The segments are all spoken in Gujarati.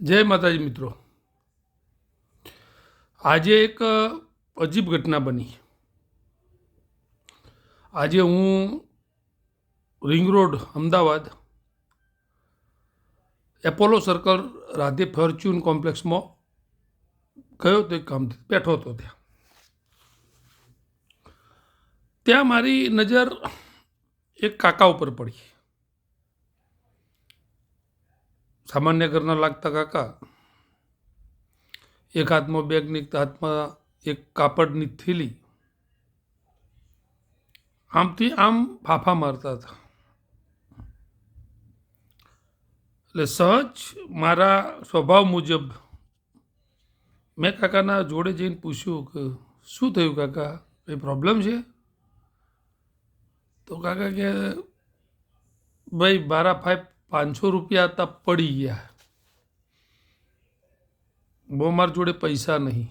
જય માતાજી મિત્રો. આજે એક અજીબ ઘટના બની. આજે હું ring road, Ahmedabad, Apollo circle, Radhe fortune કોમ્પ્લેક્સમાં ગયો તો એક કામ બેઠો હતો ત્યાં. ત્યાં મારી નજર એક કાકા ઉપર પડી. સામાન્ય ઘરના લાગતા કાકા. એક હાથમાં બેગની હાથમાં એક કાપડની થેલી. આમથી આમ ફાફા મારતા હતા. એટલે સહજ મારા સ્વભાવ મુજબ મેં કાકાના જોડે જઈને પૂછ્યું કે શું થયું કાકા? કંઈ પ્રોબ્લેમ છે? તો કાકા કે, ભાઈ, મારા ભાઈ પાંચસો રૂપિયા હતા પડી ગયા. બહુ મારી જોડે પૈસા નહીં.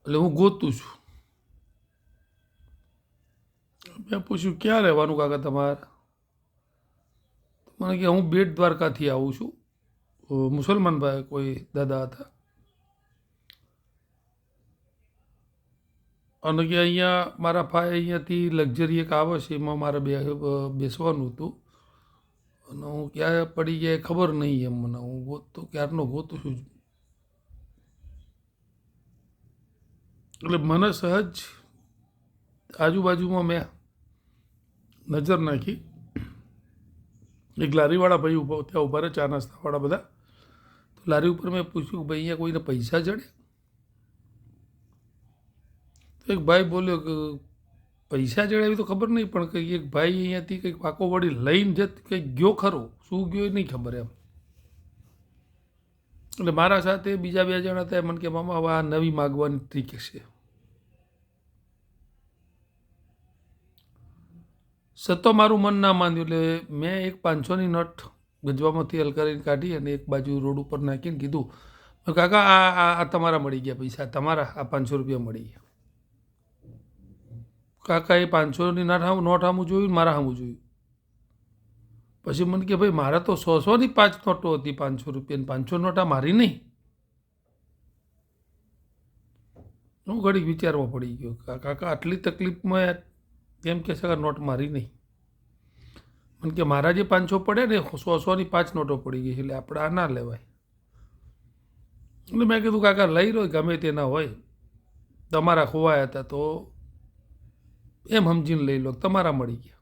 એટલે હું ગોતું છું. મેં પૂછ્યું, ક્યાં રહેવાનું કાકા તમારે? મને કે, હું બેટ દ્વારકાથી આવું છું. મુસલમાન ભાઈ કોઈ દાદા હતા. અને કે અહીંયા મારા ભાઈ અહીંયાથી લક્ઝરી એક આવે છે, એમાં મારે બે બેસવાનું હતું. અને હું ક્યાં પડી ગયા ખબર નહીં એમ મને. હું ગોતતો ક્યારનો ગોતું છું. એટલે મને સહજ આજુબાજુમાં મેં નજર નાખી. એક લારીવાળા ભાઈ ઊભા, ત્યાં ઊભા રહે ચા નાસ્તાવાળા બધા. તો લારી ઉપર મેં પૂછ્યું કે ભાઈ, અહીંયા કોઈને પૈસા ચડે એક ભાઈ બોલ્યો કે, પૈસા ચડાવી તો ખબર નહીં, પણ કંઈ એક ભાઈ અહીંયાથી કંઈક પાકો વળી લઈને જત કંઈક ગયો ખરો. શું ગયો એ નહીં ખબર એમ. એટલે મારા સાથે બીજા બે જણા હતા મને કે, મામા આ નવી માગવાની ટ્રીક છે. સતો મારું મન ના માન્યું એટલે મેં એક પાંચસોની નટ ગજવામાંથી હલ કરીને કાઢી અને એક બાજુ રોડ ઉપર નાખીને કીધું, કાકા આ આ તમારા મળી ગયા પૈસા, તમારા, આ પાંચસો રૂપિયા મળી ગયા. કાકા એ પાંચસોની નોટ હામું નોટ હામું જોયું ને મારા હામું જોયું. પછી મને કે, ભાઈ, મારા તો સો સોની પાંચ નોટો હતી, પાંચસો રૂપિયાની પાંચસો નોટા મારી નહીં. હું ઘડીક વિચારવા પડી ગયો કાકા, આટલી તકલીફમાં એમ કે છે નોટ મારી નહીં? મને કે, મારા જે પાંચસો પડે ને સો સોની પાંચ નોટો પડી ગઈ એટલે આપણે આ ના લેવાય. એટલે મેં કીધું, કાકા, લઈ રહ્યો ગમે તેના હોય. તમારા ખોવાયા હતા તો એમ સમજીને લઈ લો તમારા મળી ગયા.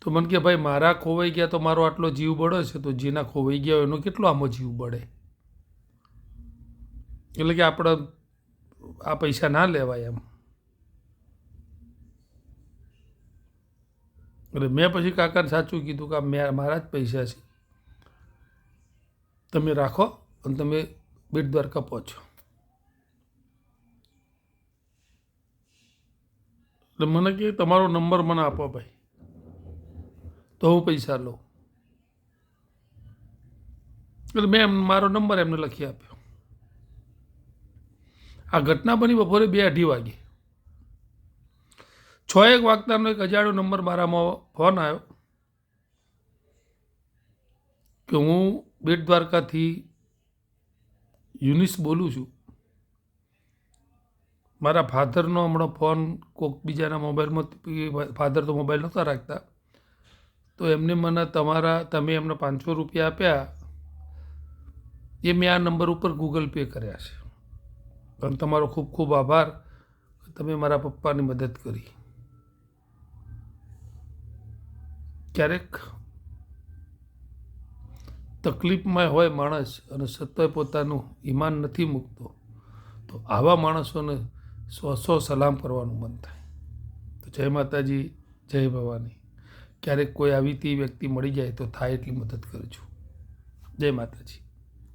તો મને કે ભાઈ મારા ખોવાઈ ગયા તો મારો આટલો જીવ બળે છે, તો જેના ખોવાઈ ગયા એનો કેટલો આમાં જીવ બળે? એટલે કે આપણે આ પૈસા ના લેવાય એમ. એટલે મેં પછી કાકાને સાચું કીધું કે આ મેં મારા જ પૈસા છે. તમે રાખો અને તમે બેટ દ્વારકા પહોંચો એટલે મને કે તમારો નંબર મને આપો ભાઈ. તો હું પૈસા લઉં. એટલે મેં એમ, મારો નંબર એમને લખી આપ્યો. આ ઘટના બની બપોરે બે અઢી વાગે. છ એક વાગતાનો એક અજાડો નંબર મારામાં ફોન આવ્યો કે હું બેટ દ્વારકાથી યુનિસ બોલું છું. મારા ફાધરનો હમણાં ફોન કોઈક બીજાના મોબાઈલમાં ફાધર તો મોબાઈલ નહોતા રાખતા. તો એમને મને તમારા, તમે એમને પાંચસો રૂપિયા આપ્યા. એ મેં આ નંબર ઉપર ગૂગલ પે કર્યા છે. અને તમારો ખૂબ ખૂબ આભાર. તમે મારા પપ્પાની મદદ કરી. ક્યારેક તકલીફમાં હોય માણસ અને સતત પોતાનું ઈમાન નથી મૂકતો, તો આવા માણસોને સો સો સલામ કરવાનું મન થાય. તો જય માતાજી, જય ભવાની. ક્યારેક કોઈ આવી તે વ્યક્તિ મળી જાય તો થાય એટલી મદદ કરજો જય માતાજી.